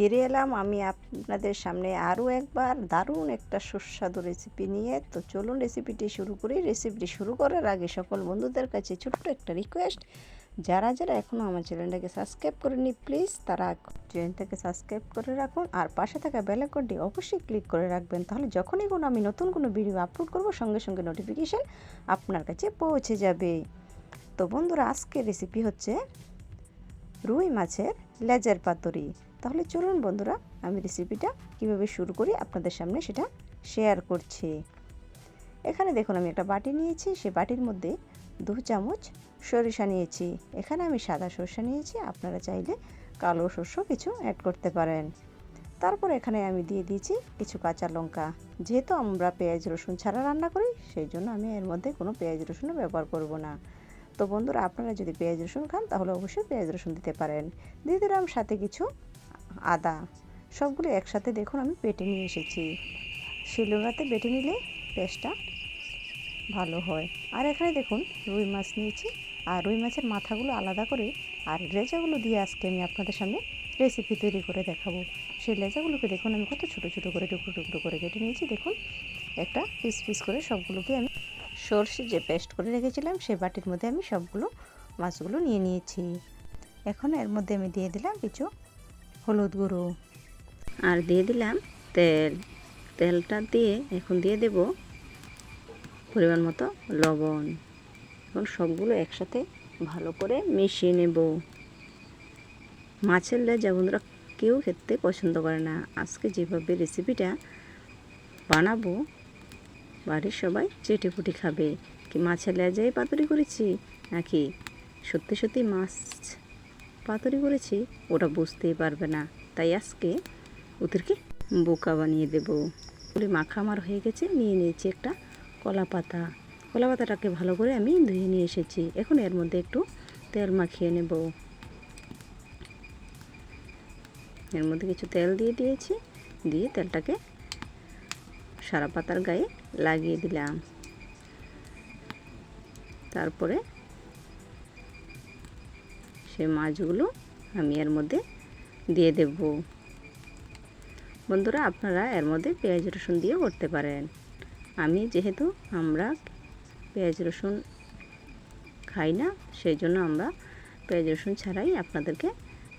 ফিরে এলাম। আমি আপনাদের সামনে আরও একবার দারুণ একটা সুস্বাদু রেসিপি নিয়ে। তো চলুন রেসিপিটি শুরু করি। রেসিপিটি শুরু করার আগে সকল বন্ধুদের কাছে ছোট্ট একটা রিকোয়েস্ট যারা যারা এখনও আমার চ্যানেলটাকে সাবস্ক্রাইব করেনি প্লিজ তারা চ্যানেলটাকে সাবস্ক্রাইব করে রাখুন। আর পাশে থাকা বেল আইকনটি অবশ্যই ক্লিক করে রাখবেন। তাহলে যখনই কোনো আমি নতুন কোনো ভিডিও আপলোড করব, সঙ্গে সঙ্গে নোটিফিকেশান আপনার কাছে পৌঁছে যাবে। তো বন্ধুরা, আজকের রেসিপি হচ্ছে রুই মাছের লেজার পাতুরি। তাহলে চলুন বন্ধুরা, আমি রেসিপিটা কীভাবে শুরু করি আপনাদের সামনে সেটা শেয়ার করছি। এখানে দেখুন, আমি একটা বাটি নিয়েছি সেই বাটির মধ্যে দু চামচ সরিষা নিয়েছি। এখানে আমি সাদা সরষা নিয়েছি, আপনারা চাইলে কালো শস্য কিছু অ্যাড করতে পারেন। তারপর এখানে আমি দিয়ে দিয়েছি কিছু কাঁচা লঙ্কা। যেহেতু আমরা পেঁয়াজ, রসুন ছাড়া রান্না করি, সেই জন্য আমি এর মধ্যে কোনো পেঁয়াজ, রসুনও ব্যবহার করব না। তো বন্ধুরা, আপনারা যদি পেঁয়াজ, রসুন খান, তাহলে অবশ্যই পেঁয়াজ, রসুন দিতে পারেন। দিয়ে দিলাম সাথে কিছু আদা, সবগুলো একসাথে দেখুন, আমি বেটে নিয়ে এসেছি। শিলনোড়াতে বেটে নিলে পেস্টটা ভালো হয়। আর এখানে দেখুন, রুই মাছ নিয়েছি। আর রুই মাছের মাথাগুলো আলাদা করে, আর লেজাগুলো দিয়ে আজকে আমি আপনাদের সামনে রেসিপি তৈরি করে দেখাবো। সেই লেজাগুলোকে দেখুন, আমি কত ছোটো ছোটো করে টুকরো টুকরো করে কেটে নিয়েছি। দেখুন, একটা পিস পিস করে সবগুলোকে আমি সর্ষে যে পেস্ট করে রেখেছিলাম সেই বাটির মধ্যে আমি সবগুলো মাছগুলো নিয়ে নিয়েছি। এখন এর মধ্যে আমি দিয়ে দিলাম কিছু হলুদ গুঁড়ো। আর দিয়ে দিলাম তেল। তেলটা দিয়ে এখন দিয়ে দেব পরিমাণ মতো লবণ। এখন সবগুলো একসাথে ভালো করে মিশিয়ে নেব। মাছের লেজা বন্ধুরা কেউ খেতে পছন্দ করে না। আজকে যেভাবে রেসিপিটা বানাবো, বাড়ির সবাই চেটে ফুটি খাবে। কি মাছের লেজাই পাতুরি করেছি নাকি? সত্যি সত্যি মাছ পাতুরি করেছি ওটা বুঝতেই পারবে না। তাই আজকে ওদেরকে বোকা বানিয়ে দেব। পুরি মাখা আমার হয়ে গেছে, নিয়ে নিয়েছি একটা কলা পাতা। কলা পাতাটাকে ভালো করে আমি ধুয়ে নিয়ে এসেছি। এখন এর মধ্যে একটু তেল মাখিয়ে নেব। এর মধ্যে কিছু তেল দিয়ে দিয়েছি, দিয়ে তেলটাকে সারা পাতার গায়ে লাগিয়ে দিলাম। তারপরে সেই মাছগুলো আমি এর মধ্যে দিয়ে দেব। বন্ধুরা, আপনারা এর মধ্যে পেঁয়াজ রসুন দিয়েও করতে পারেন। আমি যেহেতু আমরা পেঁয়াজ রসুন খাই না, সেই জন্য আমরা পেঁয়াজ রসুন ছাড়াই আপনাদেরকে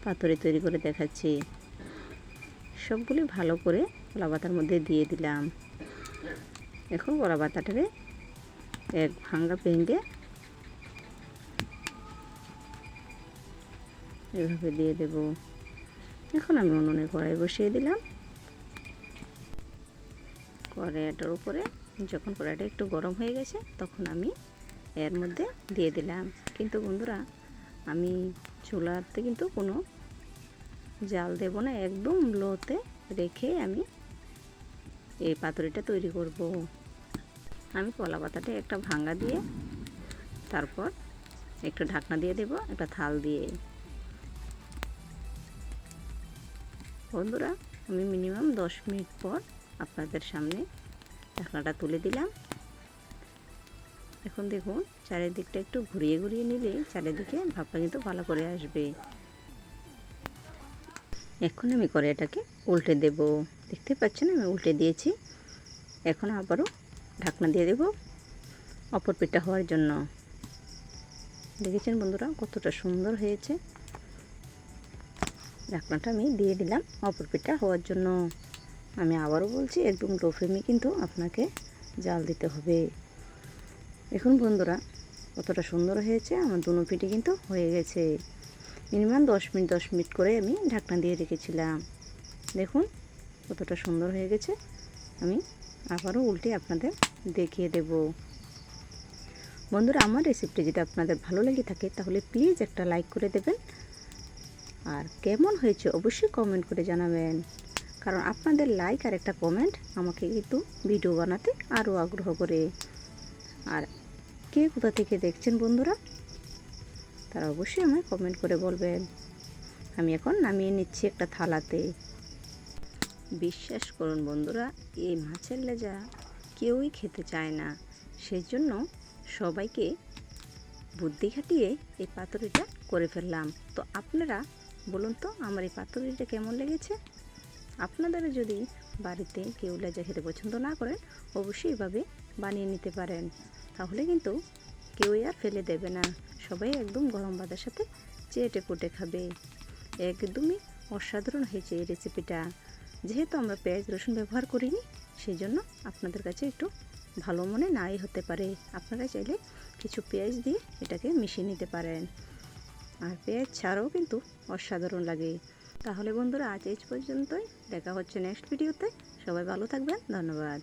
পাতুরি তৈরি করে দেখাচ্ছি। সবগুলি ভালো করে কলা পাতার মধ্যে দিয়ে দিলাম। এখন কলা পাতাটারে এক ভাঙ্গা ভেঙে এভাবে দিয়ে দেব। এখন আমি উনুনে কড়াই বসিয়ে দিলাম। কড়াইটার উপরে যখন কড়াইটা একটু গরম হয়ে গেছে, তখন আমি এর মধ্যে দিয়ে দিলাম। কিন্তু বন্ধুরা, আমি চুলাতে কিন্তু কোনো জাল দেব না, একদম লোতে রেখে আমি এই পাতুরিটা তৈরি করব। আমি কলা পাতাটা একটা ভাঙ্গা দিয়ে তারপর একটু ঢাকনা দিয়ে দেব, একটা থাল দিয়ে। বন্ধুরা, আমি মিনিমাম দশ মিনিট পর আপনাদের সামনে ঢাকনাটা তুলে দিলাম। এখন দেখুন, চারিদিকটা একটু ঘুরিয়ে ঘুরিয়ে নিলে চারিদিকে ভাবটা কিন্তু ভালো করে আসবে। এখন আমি কড়াইটাকে উল্টে দেব। দেখতে পাচ্ছেন, আমি উল্টে দিয়েছি। এখন আবারও ঢাকনা দিয়ে দেব অপর পিঠটা হওয়ার জন্য। দেখেছেন বন্ধুরা, কতটা সুন্দর হয়েছে। ঢাকনাটা আমি দিয়ে দিলাম। অপর পিঠটা হওয়ার জন্য আমি আবারও বলছি, একদম লো ফ্লেমে কিন্তু আপনাকে জাল দিতে হবে। এখন বন্ধুরা, কতটা সুন্দর হয়েছে, আমার দুনো পিঠে কিন্তু হয়ে গেছে। মিনিমাম দশ মিনিট দশ মিনিট করে আমি ঢাকনা দিয়ে রেখেছিলাম। দেখুন, কতটা সুন্দর হয়ে গেছে। আমি আবারও উল্টে আপনাদের দেখিয়ে দেব। বন্ধুরা, আমার রেসিপিটি যদি আপনাদের ভালো লেগে থাকে, তাহলে প্লিজ একটা লাইক করে দেবেন। আর কেমন হয়েছে অবশ্যই কমেন্ট করে জানাবেন। কারণ আপনাদের লাইক আর একটা কমেন্ট আমাকে কিন্তু ভিডিও বানাতে আরও আগ্রহ করে। আর কে কোথা থেকে দেখছেন বন্ধুরা, তারা অবশ্যই আমায় কমেন্ট করে বলবেন। আমি এখন নামিয়ে নিচ্ছি একটা থালাতে। বিশ্বাস করুন বন্ধুরা, এই মাছের লেজা কেউই খেতে চায় না। সেই জন্য সবাইকে বুদ্ধি খাটিয়ে এই পাতুরিটা করে ফেললাম। তো আপনারা বলুন তো, আমার এই পাতুরিটা কেমন লেগেছে? আপনাদের যদি বাড়িতে কেউ লেজা খেতে পছন্দ না করেন, অবশ্যই এভাবে বানিয়ে নিতে পারেন। তাহলে কিন্তু কেউই আর ফেলে দেবে না। সবাই একদম গরম ভাতের সাথে চেটে পুটে খাবে। একদমই অসাধারণ হয়েছে এই রেসিপিটা যেহেতু আমরা পেঁয়াজ, রসুন ব্যবহার করিনি সেই জন্য আপনাদের কাছে একটু ভালো মনে নাই হতে পারে। আপনারা চাইলে কিছু পেঁয়াজ দিয়ে এটাকে মিশিয়ে নিতে পারেন। আর পেঁয়াজ ছাড়াও কিন্তু অসাধারণ লাগে। তাহলে বন্ধুরা, আজ এই পর্যন্তই। দেখা হচ্ছে নেক্সট ভিডিওতে সবাই ভালো থাকবেন। ধন্যবাদ।